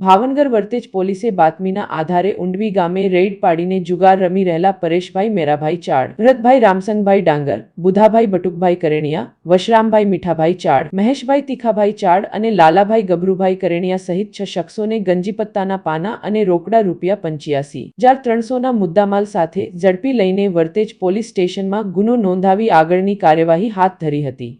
ભાવનગર વર્તેજ પોલીસે બાતમીના આધારે ઉંડવી ગામે રેડ પાડીને જુગાર રમી રહેલા પરેશભાઈ મેરાભાઈ ચાડ, ભરતભાઈ રામસંગભાઈ ડાંગર, બુધાભાઈ બટુકભાઈ કરેણિયા, વશરામભાઈ મીઠાભાઈ ચાડ, મહેશભાઈ તીખાભાઈ ચાડ અને લાલાભાઈ ગભરુભાઈ કરેણિયા સહિત છ શખ્સોને ગંજીપત્તાના પાના અને રોકડા રૂપિયા પંચ્યાસી હજાર ત્રણસોના મુદ્દામાલ સાથે ઝડપી લઈને વર્તેજ પોલીસ સ્ટેશનમાં ગુનો નોંધાવી આગળની કાર્યવાહી હાથ ધરી હતી.